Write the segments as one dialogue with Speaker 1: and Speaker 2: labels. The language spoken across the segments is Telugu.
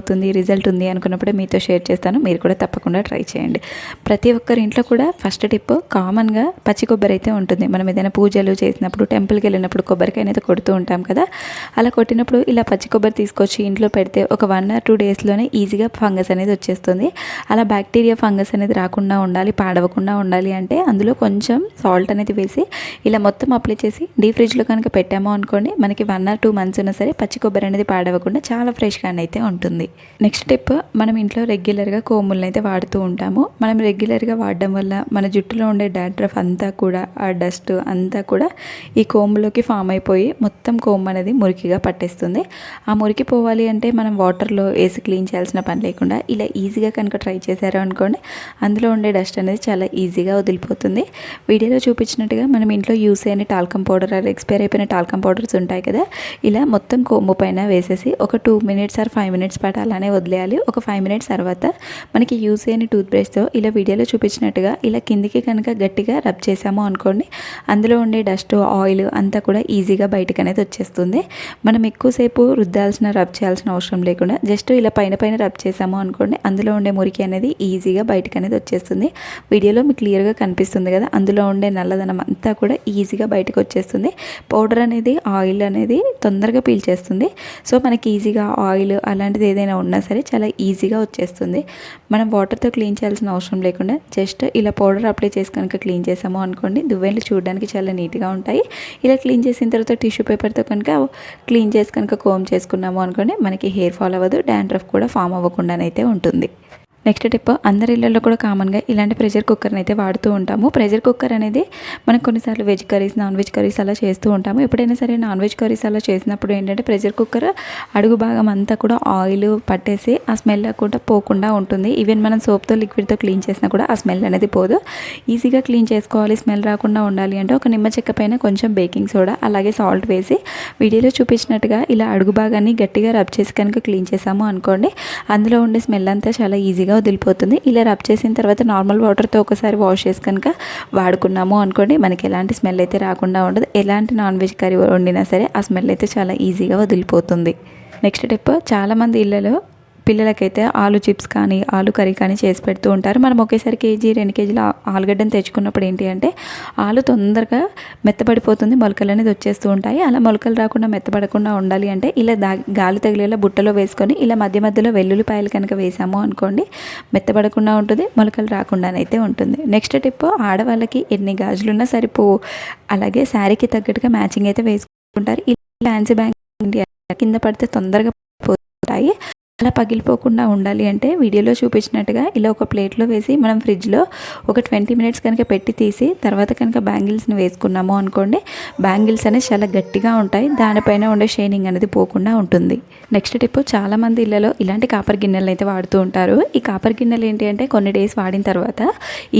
Speaker 1: అవుతుంది రిజల్ట్ ఉంది అనుకున్నప్పుడే మీతో షేర్ చేస్తాను. మీరు కూడా తప్పకుండా ట్రై చేయండి. ప్రతి ఒక్కరి ఇంట్లో కూడా ఫస్ట్ టిప్ కామన్గా పచ్చి కొబ్బరి అయితే ఉంటుంది. మనం ఏదైనా పూజలు చేసినప్పుడు టెంపుల్కి వెళ్ళినప్పుడు కొబ్బరికాయ అయితే కొడుతూ ఉంటాం కదా. అలా కొట్టినప్పుడు ఇలా పచ్చి కొబ్బరి తీసుకొచ్చి ఇంట్లో పెడితే ఒక వన్ ఆర్ టూ డేస్లోనే ఈజీగా ఫంగస్ అనేది వచ్చేస్తుంది. అలా బ్యాక్టీరియా ఫంగస్ అనేది రాకుండా ఉండాలి పాడవకుండా ఉండాలి అంటే అందులో కొంచెం సాల్ట్ అనేది వేసి ఇలా మొత్తం అప్లై చేసి డీ ఫ్రిడ్జ్లో కనుక పెట్టామో అనుకోండి మనకి వన్ ఆర్ టూ మంత్స్ ఉన్నా సరే పచ్చి కొబ్బరి అనేది పాడవకుండా చాలా ఫ్రెష్గా అయితే ఉంటుంది. నెక్స్ట్ టిప్ మనం ఇంట్లో రెగ్యులర్గా కోములను అయితే వాడుతూ ఉంటాము. మనం రెగ్యులర్గా వాడడం వల్ల మన జుట్టులో ఉండే డాండ్రఫ్ అంతా కూడా ఆ డస్ట్ అంతా కూడా ఈ కోములోకి ఫామ్ అయిపోయి మొత్తం కోమ్ అనేది మురికిగా పట్టేస్తుంది. ఆ మురికి పోవాలి అంటే మనం వాటర్లో వేసి క్లీన్ చేయాల్సిన పని లేకుండా ఇలా ఈజీగా కనుక ట్రై చేశారు అనుకోండి అందులో ఉండే డస్ట్ అనేది చాలా ఈజీగా వదిలిపోతుంది. వీడియోలో చూపించినట్టుగా మనం ఇంట్లో యూస్ అయిన టాల్కమ్ పౌడర్ ఆర్ ఎక్స్పైర్ అయిపోయిన టాల్కమ్ పౌడర్స్ ఉంటాయి కదా ఇలా మొత్తం కొమ్ము పైన వేసేసి ఒక two minutes or five minutes పాటు అలానే వదిలేయాలి. ఒక ఫైవ్ మినిట్స్ తర్వాత మనకి యూజ్ అయిన టూత్బ్రష్తో ఇలా వీడియోలో చూపించినట్టుగా ఇలా కిందికి కనుక గట్టిగా రబ్ చేసాము అనుకోండి అందులో ఉండే డస్ట్ ఆయిల్ అంతా కూడా ఈజీగా బయటకు అనేది వచ్చేస్తుంది. మనం ఎక్కువసేపు రుద్దాల్సిన రబ్ చేయాల్సిన అవసరం లేకుండా జస్ట్ ఇలా పైన పైన రబ్ చేసాము అనుకోండి అందులో ఉండే మురికి అనేది ఈజీగా బయటకు అనేది వచ్చేస్తుంది. వీడియోలో మీకు క్లియర్గా కనిపిస్తుంది కదా అందులో ఉండే నల్లదనం అంతా కూడా ఈజీగా బయటకు వచ్చేస్తుంది. పౌడర్ అనేది ఆయిల్ అనేది తొందరగా పీల్చేస్తుంది. సో మనకి ఈజీగా ఆయిల్ అలాంటిది ఏదైనా ఉన్నా సరే చాలా ఈజీగా వచ్చేస్తుంది. మనం వాటర్తో క్లీన్ చేయాల్సిన అవసరం లేకుండా జస్ట్ ఇలా పౌడర్ అప్లై చేసి కనుక క్లీన్ చేసాము అనుకోండి దువ్వెలు చూడడానికి చాలా నీట్గా ఉంటాయి. ఇలా క్లీన్ చేసిన తర్వాత టిష్యూ పేపర్తో కనుక క్లీన్ చేసి కనుక కోమ్ చేసుకున్నాము అనుకోండి మనకి హెయిర్ ఫాల్ అవ్వదు డాండ్రఫ్ కూడా ఫామ్ అవ్వకుండానైతే ఉంటుంది. నెక్స్ట్ టిప్ అందరి ఇళ్ళల్లో కూడా కామన్గా ఇలాంటి ప్రెషర్ కుక్కర్ని అయితే వాడుతూ ఉంటాము. ప్రెషర్ కుక్కర్ అనేది మనం కొన్నిసార్లు veg curries non veg curries అలా చేస్తూ ఉంటాము. ఎప్పుడైనా సరే నాన్ వెజ్ కర్రీస్ అలా చేసినప్పుడు ఏంటంటే ప్రెషర్ కుక్కర్ అడుగు భాగం అంతా కూడా ఆయిల్ పట్టేసి ఆ స్మెల్ కూడా పోకుండా ఉంటుంది. ఈవెన్ మనం సోప్తో లిక్విడ్తో క్లీన్ చేసినా కూడా ఆ స్మెల్ అనేది పోదు. ఈజీగా క్లీన్ చేసుకోవాలి స్మెల్ రాకుండా ఉండాలి అంటే ఒక నిమ్మ చెక్క పైన కొంచెం బేకింగ్ సోడా అలాగే సాల్ట్ వేసి వీడియోలో చూపించినట్టుగా ఇలా అడుగు భాగాన్ని గట్టిగా రబ్ చేసి కనుక క్లీన్ చేసాము అనుకోండి అందులో ఉండే స్మెల్ అంతా చాలా ఈజీగా వదిలిపోతుంది. ఇలా రబ్ చేసిన తర్వాత నార్మల్ వాటర్తో ఒకసారి వాష్ చేసి కనుక వాడుకున్నాము అనుకోండి మనకి ఎలాంటి స్మెల్ అయితే రాకుండా ఉండదు. ఎలాంటి నాన్ వెజ్ కర్రీ వండినా సరే ఆ స్మెల్ అయితే చాలా ఈజీగా వదిలిపోతుంది. నెక్స్ట్ టిప్ చాలామంది ఇళ్ళలో పిల్లలకైతే ఆలు చిప్స్ కానీ ఆలు కర్రీ కానీ చేసి పెడుతూ ఉంటారు. మనం ఒకేసారి కేజీ రెండు కేజీల ఆలుగడ్డను తెచ్చుకున్నప్పుడు ఏంటి అంటే ఆలు తొందరగా మెత్తబడిపోతుంది మొలకలు అనేది వచ్చేస్తూ ఉంటాయి. అలా మొలకలు రాకుండా మెత్తబడకుండా ఉండాలి అంటే ఇలా దా గాలి తగిలేలా బుట్టలో వేసుకొని ఇలా మధ్య మధ్యలో వెల్లుల్లిపాయలు కనుక వేసాము అనుకోండి మెత్తబడకుండా ఉంటుంది మొలకలు రాకుండానైతే ఉంటుంది. నెక్స్ట్ టిప్ ఆడవాళ్ళకి ఎన్ని గాజులున్నా సరిపోవు అలాగే శారీకి తగ్గట్టుగా మ్యాచింగ్ అయితే వేసుకుంటారు. ఇలా ఫ్యాన్సీ బ్యాంక్ కింద పడితే తొందరగా పోతాయి అలా పగిలిపోకుండా ఉండాలి అంటే వీడియోలో చూపించినట్టుగా ఇలా ఒక ప్లేట్లో వేసి మనం ఫ్రిడ్జ్లో ఒక ట్వంటీ మినిట్స్ కనుక పెట్టి తీసి తర్వాత కనుక బ్యాంగిల్స్ని వేసుకున్నాము అనుకోండి బ్యాంగిల్స్ అనేవి చాలా గట్టిగా ఉంటాయి. దానిపైన ఉండే షైనింగ్ అనేది పోకుండా ఉంటుంది. నెక్స్ట్ టిప్ చాలామంది ఇళ్ళలో ఇలాంటి కాపర్ గిన్నెలు అయితే వాడుతూ ఉంటారు. ఈ కాపర్ గిన్నెలు ఏంటి అంటే కొన్ని డేస్ వాడిన తర్వాత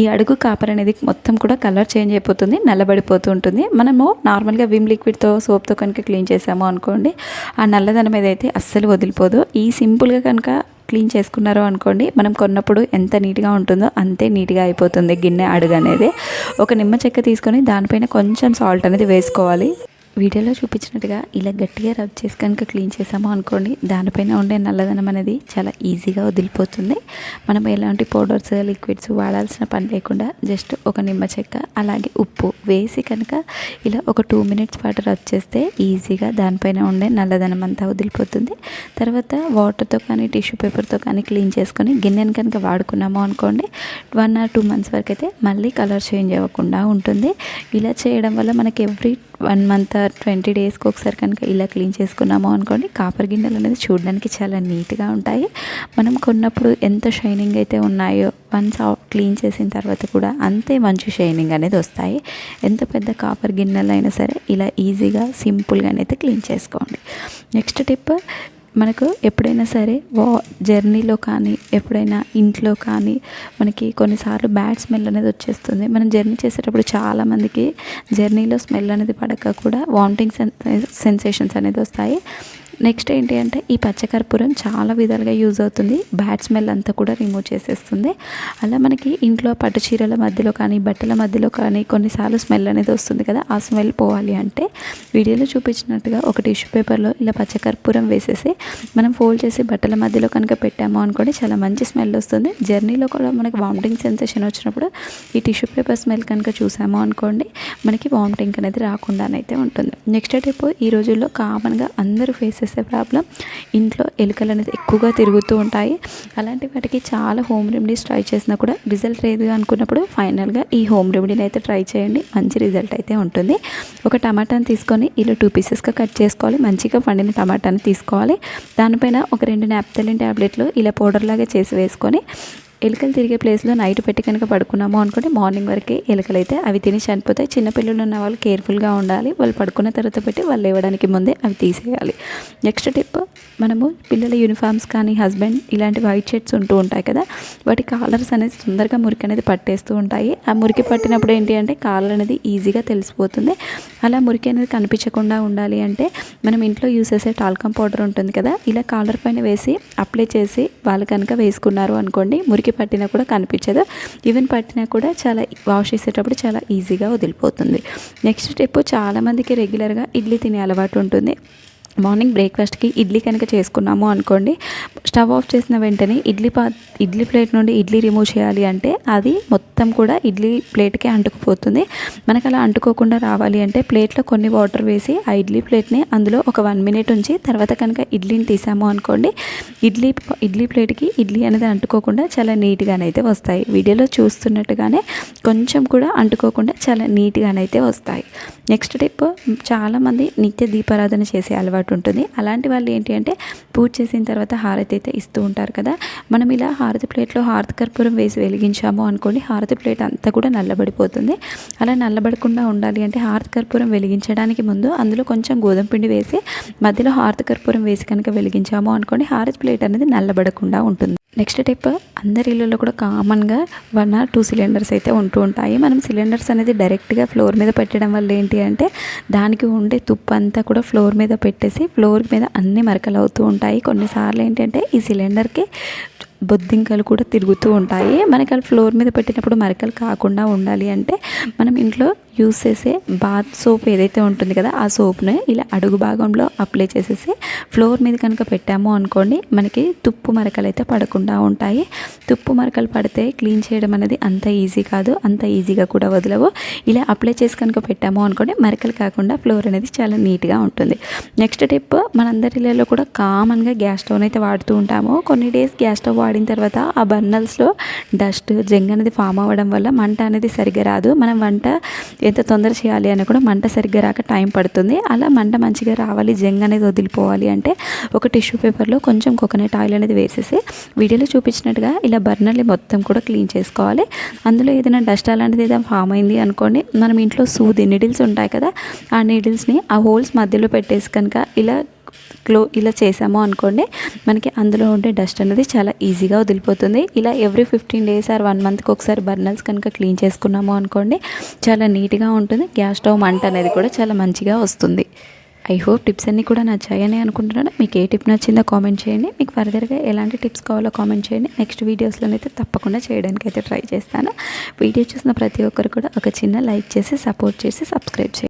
Speaker 1: ఈ అడుగు కాపర్ అనేది మొత్తం కూడా కలర్ చేంజ్ అయిపోతుంది నల్లబడిపోతూ ఉంటుంది. మనము నార్మల్గా విమ్ లిక్విడ్తో సోప్తో కనుక క్లీన్ చేసాము అనుకోండి ఆ నల్లదనం ఏదైతే అస్సలు వదిలిపోదు. ఈ సింపుల్ సింపుల్గా కనుక క్లీన్ చేసుకున్నారో అనుకోండి మనం కొన్నప్పుడు ఎంత నీట్గా ఉంటుందో అంతే నీట్గా అయిపోతుంది గిన్నె అడుగు అనేది ఒక నిమ్మ చెక్క తీసుకొని దానిపైన కొంచెం సాల్ట్ అనేది వేసుకోవాలి. వీడియోలో చూపించినట్టుగా ఇలా గట్టిగా రబ్ చేసి కనుక క్లీన్ చేసాము అనుకోండి దానిపైన ఉండే నల్లదనం అనేది చాలా ఈజీగా వదిలిపోతుంది. మనం ఎలాంటి పౌడర్స్ లిక్విడ్స్ వాడాల్సిన పని లేకుండా జస్ట్ ఒక నిమ్మ చెక్క అలాగే ఉప్పు వేసి కనుక ఇలా ఒక టూ మినిట్స్ పాటు రబ్ చేస్తే ఈజీగా దానిపైన ఉండే నల్లదనం అంతా వదిలిపోతుంది. తర్వాత వాటర్తో కానీ టిష్యూ పేపర్తో కానీ క్లీన్ చేసుకొని గిన్నెను కనుక వాడుకున్నాము అనుకోండి వన్ ఆర్ టూ మంత్స్ వరకు అయితే మళ్ళీ కలర్ చేంజ్ అవ్వకుండా ఉంటుంది. ఇలా చేయడం వల్ల మనకి ఎవ్రీ వన్ మంత్ ట్వంటీ డేస్కి ఒకసారి కనుక ఇలా క్లీన్ చేసుకున్నాము అనుకోండి కాపర్ గిన్నెలు అనేది చూడడానికి చాలా నీట్గా ఉంటాయి. మనం కొన్నప్పుడు ఎంత షైనింగ్ అయితే ఉన్నాయో వన్స్ క్లీన్ చేసిన తర్వాత కూడా అంతే మంచి షైనింగ్ అనేది వస్తాయి. ఎంత పెద్ద కాపర్ గిన్నెలు అయినా సరే ఇలా ఈజీగా సింపుల్గానైతే క్లీన్ చేసుకోండి. నెక్స్ట్ టిప్ మనకు ఎప్పుడైనా సరే వా జర్నీలో కానీ ఎప్పుడైనా ఇంట్లో కానీ మనకి కొన్నిసార్లు బ్యాడ్ స్మెల్ అనేది వచ్చేస్తుంది. మనం జర్నీ చేసేటప్పుడు చాలామందికి జర్నీలో స్మెల్ అనేది పడక కూడా వామిటింగ్ సెన్సేషన్స్ అనేది వస్తాయి. నెక్స్ట్ ఏంటి అంటే ఈ పచ్చకర్పూరం చాలా విధాలుగా యూజ్ అవుతుంది. బ్యాడ్ స్మెల్ అంతా కూడా రిమూవ్ చేసేస్తుంది. అలా మనకి ఇంట్లో పట్టు చీరల మధ్యలో కానీ బట్టల మధ్యలో కానీ కొన్నిసార్లు స్మెల్ అనేది వస్తుంది కదా ఆ స్మెల్ పోవాలి అంటే వీడియోలో చూపించినట్టుగా ఒక టిష్యూ పేపర్లో ఇలా పచ్చకర్పూరం వేసేసి మనం ఫోల్డ్ చేసి బట్టల మధ్యలో కనుక పెట్టాము అనుకోండి చాలా మంచి స్మెల్ వస్తుంది. జర్నీలో కూడా మనకి వామిటింగ్ సెన్సేషన్ వచ్చినప్పుడు ఈ టిష్యూ పేపర్ స్మెల్ కనుక చూసాము అనుకోండి మనకి వామిటింగ్ అనేది రాకుండానైతే ఉంటుంది. నెక్స్ట్ టిప్ ఈ రోజుల్లో కామన్గా అందరూ ఫేస్ చేసే ప్రాబ్లం. ఇంట్లో ఎలుకలు అనేది ఎక్కువగా తిరుగుతూ ఉంటాయి. అలాంటి వాటికి చాలా హోమ్ రెమెడీస్ ట్రై చేసినా కూడా రిజల్ట్ లేదు అనుకున్నప్పుడు ఫైనల్గా ఈ హోమ్ రెమెడీని అయితే ట్రై చేయండి. మంచి రిజల్ట్ అయితే ఉంటుంది. ఒక టమాటాని తీసుకొని ఇలా టూ పీసెస్గా కట్ చేసుకోవాలి. మంచిగా పండిన టమాటాని తీసుకోవాలి. దానిపైన ఒక రెండు నాప్తలిన్ ట్యాబ్లెట్లు ఇలా పౌడర్ లాగా చేసి వేసుకొని ఎలుకలు తిరిగే ప్లేస్లో నైట్ పెట్టి కనుక పడుకున్నాము అనుకుంటే మార్నింగ్ వరకు ఎలుకలు అయితే అవి తిని చనిపోతాయి. చిన్నపిల్లలు ఉన్న వాళ్ళు కేర్ఫుల్గా ఉండాలి. వాళ్ళు పడుకున్న తర్వాత పెట్టి వాళ్ళు లేవడానికి ముందే అవి తీసేయాలి. నెక్స్ట్ టిప్ మనము పిల్లల యూనిఫామ్స్ కానీ హస్బెండ్ ఇలాంటి వైట్ షర్ట్స్ ఉంటూ ఉంటాయి కదా వాటి కాలర్స్ అనేది తొందరగా మురికి అనేది పట్టేస్తూ ఉంటాయి. ఆ మురికి పట్టినప్పుడు ఏంటి అంటే కాలర్ అనేది ఈజీగా తెలిసిపోతుంది. అలా మురికి అనేది కనిపించకుండా ఉండాలి అంటే మనం ఇంట్లో యూస్ చేసే టాల్కమ్ పౌడర్ ఉంటుంది కదా ఇలా కాలర్ పైన వేసి అప్లై చేసి వాళ్ళు కనుక వేసుకున్నారు అనుకోండి మురికి పట్టినా కూడా కనిపించదు. ఈవెన్ పట్టినా కూడా చాలా వాష్ చేసేటప్పుడు చాలా ఈజీగా వదిలిపోతుంది. నెక్స్ట్ స్టెప్ చాలామందికి రెగ్యులర్గా ఇడ్లీ తినే అలవాటు ఉంటుంది. మార్నింగ్ బ్రేక్ఫాస్ట్కి ఇడ్లీ కనుక చేసుకున్నాము అనుకోండి స్టవ్ ఆఫ్ చేసిన వెంటనే ఇడ్లీ పా ఇడ్లీ ప్లేట్ నుండి ఇడ్లీ రిమూవ్ చేయాలి అంటే అది మొత్తం కూడా ఇడ్లీ ప్లేట్కే అంటుకుపోతుంది. మనకు అలా అంటుకోకుండా రావాలి అంటే ప్లేట్లో కొన్ని వాటర్ వేసి ఆ ఇడ్లీ ప్లేట్ని అందులో ఒక వన్ మినిట్ ఉంచి తర్వాత కనుక ఇడ్లీని తీసాము అనుకోండి ఇడ్లీ ఇడ్లీ ప్లేట్కి ఇడ్లీ అనేది అంటుకోకుండా చాలా నీట్గానైతే వస్తాయి. వీడియోలో చూస్తున్నట్టుగానే కొంచెం కూడా అంటుకోకుండా చాలా నీట్గానైతే వస్తాయి. నెక్స్ట్ టిప్ చాలామంది నిత్య దీపారాధన చేసే అలవాటు ఉంటుంది. అలాంటి వాళ్ళు ఏంటి అంటే పూజ చేసిన తర్వాత హారతి అయితే ఇస్తూ ఉంటారు కదా. మనం ఇలా హారతి ప్లేట్లో హారతి కర్పూరం వేసి వెలిగించాము అనుకోండి హారతి ప్లేట్ అంతా కూడా నల్లబడిపోతుంది. అలా నల్లబడకుండా ఉండాలి అంటే హారతి కర్పూరం వెలిగించడానికి ముందు అందులో కొంచెం గోధుమ పిండి వేసి మధ్యలో హారతి కర్పూరం వేసి కనుక వెలిగించాము అనుకోండి హారతి ప్లేట్ అనేది నల్లబడకుండా ఉంటుంది. నెక్స్ట్ టిప్ అందరి ఇళ్ళలో కూడా కామన్గా వన్ ఆర్ టూ సిలిండర్స్ అయితే ఉంటూ ఉంటాయి. మనం సిలిండర్స్ అనేది డైరెక్ట్గా ఫ్లోర్ మీద పెట్టడం వల్ల ఏంటి అంటే దానికి ఉండే తుప్పు అంతా కూడా ఫ్లోర్ మీద పెట్టేసి ఫ్లోర్ మీద అన్ని మరకలు అవుతూ ఉంటాయి. కొన్నిసార్లు ఏంటంటే ఈ సిలిండర్కి బొద్దింకలు కూడా తిరుగుతూ ఉంటాయి. మనకి అది ఫ్లోర్ మీద పెట్టినప్పుడు మరకలు కాకుండా ఉండాలి అంటే మనం ఇంట్లో యూస్ చేసే బాత్ సోప్ ఏదైతే ఉంటుంది కదా ఆ సోప్ని ఇలా అడుగు భాగంలో అప్లై చేసేసి ఫ్లోర్ మీద కనుక పెట్టాము అనుకోండి మనకి తుప్పు మరకలు అయితే పడకుండా ఉంటాయి. తుప్పు మరకలు పడితే క్లీన్ చేయడం అనేది అంత ఈజీ కాదు అంత ఈజీగా కూడా వదలవు. ఇలా అప్లై చేసి కనుక పెట్టాము అనుకోండి మరకలు కాకుండా ఫ్లోర్ అనేది చాలా నీట్గా ఉంటుంది. నెక్స్ట్ టిప్ మనందరిలో కూడా కామన్గా గ్యాస్ స్టవ్ అయితే వాడుతూ ఉంటాము. కొన్ని డేస్ గ్యాస్ స్టవ్ వాడిన తర్వాత ఆ బర్నల్స్లో డస్ట్ జంగ్ అనేది ఫామ్ అవ్వడం వల్ల మంట అనేది సరిగ్గా రాదు. మనం వంట ఎంత తొందర చేయాలి అని కూడా మంట సరిగ్గా రాక టైం పడుతుంది. అలా మంట మంచిగా రావాలి జంగ్ అనేది వదిలిపోవాలి అంటే ఒక టిష్యూ పేపర్లో కొంచెం కోకోనట్ ఆయిల్ అనేది వేసేసి వీడియోలో చూపించినట్టుగా ఇలా బర్నర్ని మొత్తం కూడా క్లీన్ చేసుకోవాలి. అందులో ఏదైనా డస్ట్ అలాంటిది ఏదైనా ఫామ్ అయింది అనుకోండి మనం ఇంట్లో సూది నిడిల్స్ ఉంటాయి కదా ఆ నీడిల్స్ని ఆ హోల్స్ మధ్యలో పెట్టేసి కనుక ఇలా క్లో ఇలా చేసాము అనుకోండి మనకి అందులో ఉండే డస్ట్ అనేది చాలా ఈజీగా వదిలిపోతుంది. ఇలా every fifteen days or one మంత్కి ఒకసారి బర్నర్స్ కనుక క్లీన్ చేసుకున్నాము అనుకోండి చాలా నీట్గా ఉంటుంది. గ్యాస్ స్టవ్ మంట అనేది కూడా చాలా మంచిగా వస్తుంది. ఐ హోప్ టిప్స్ అన్నీ కూడా నచ్చాయని అనుకుంటున్నాను. మీకు ఏ టిప్ నచ్చిందో కామెంట్ చేయండి. మీకు ఫర్దర్గా ఎలాంటి టిప్స్ కావాలో కామెంట్ చేయండి. నెక్స్ట్ వీడియోస్లోనైతే తప్పకుండా చేయడానికి అయితే ట్రై చేస్తాను. వీడియో చూసిన ప్రతి ఒక్కరు కూడా ఒక చిన్న లైక్ చేసి సపోర్ట్ చేసి సబ్స్క్రైబ్ చేయండి.